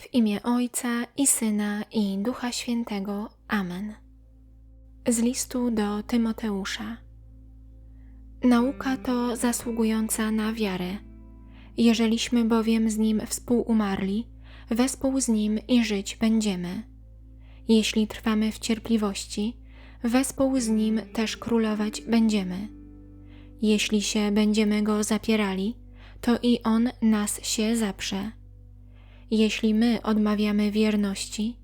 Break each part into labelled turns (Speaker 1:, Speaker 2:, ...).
Speaker 1: W imię Ojca i Syna i Ducha Świętego. Amen. Z listu do Tymoteusza. Nauka to zasługująca na wiarę. Jeżeliśmy bowiem z Nim współumarli, wespół z Nim i żyć będziemy. Jeśli trwamy w cierpliwości, wespół z Nim też królować będziemy. Jeśli się będziemy Go zapierali, to i On nas się zaprze. Jeśli my odmawiamy wierności,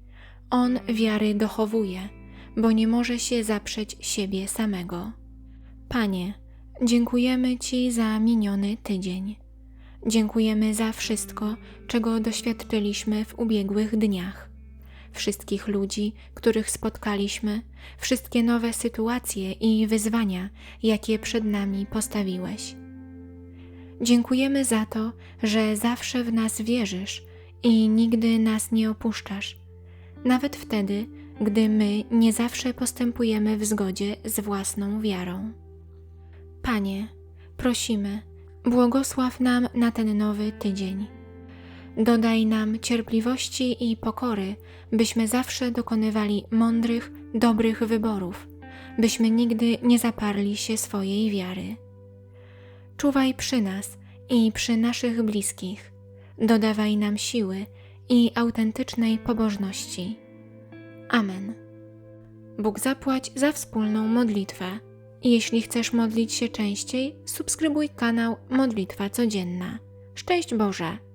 Speaker 1: On wiary dochowuje, bo nie może się zaprzeć siebie samego. Panie, dziękujemy Ci za miniony tydzień. Dziękujemy za wszystko, czego doświadczyliśmy w ubiegłych dniach. Wszystkich ludzi, których spotkaliśmy, wszystkie nowe sytuacje i wyzwania, jakie przed nami postawiłeś. Dziękujemy za to, że zawsze w nas wierzysz i nigdy nas nie opuszczasz, nawet wtedy, gdy my nie zawsze postępujemy w zgodzie z własną wiarą. Panie, prosimy, błogosław nam na ten nowy tydzień. Dodaj nam cierpliwości i pokory, byśmy zawsze dokonywali mądrych, dobrych wyborów, byśmy nigdy nie zaparli się swojej wiary. Czuwaj przy nas i przy naszych bliskich. Dodawaj nam siły i autentycznej pobożności. Amen. Bóg zapłać za wspólną modlitwę. Jeśli chcesz modlić się częściej, subskrybuj kanał Modlitwa Codzienna. Szczęść Boże!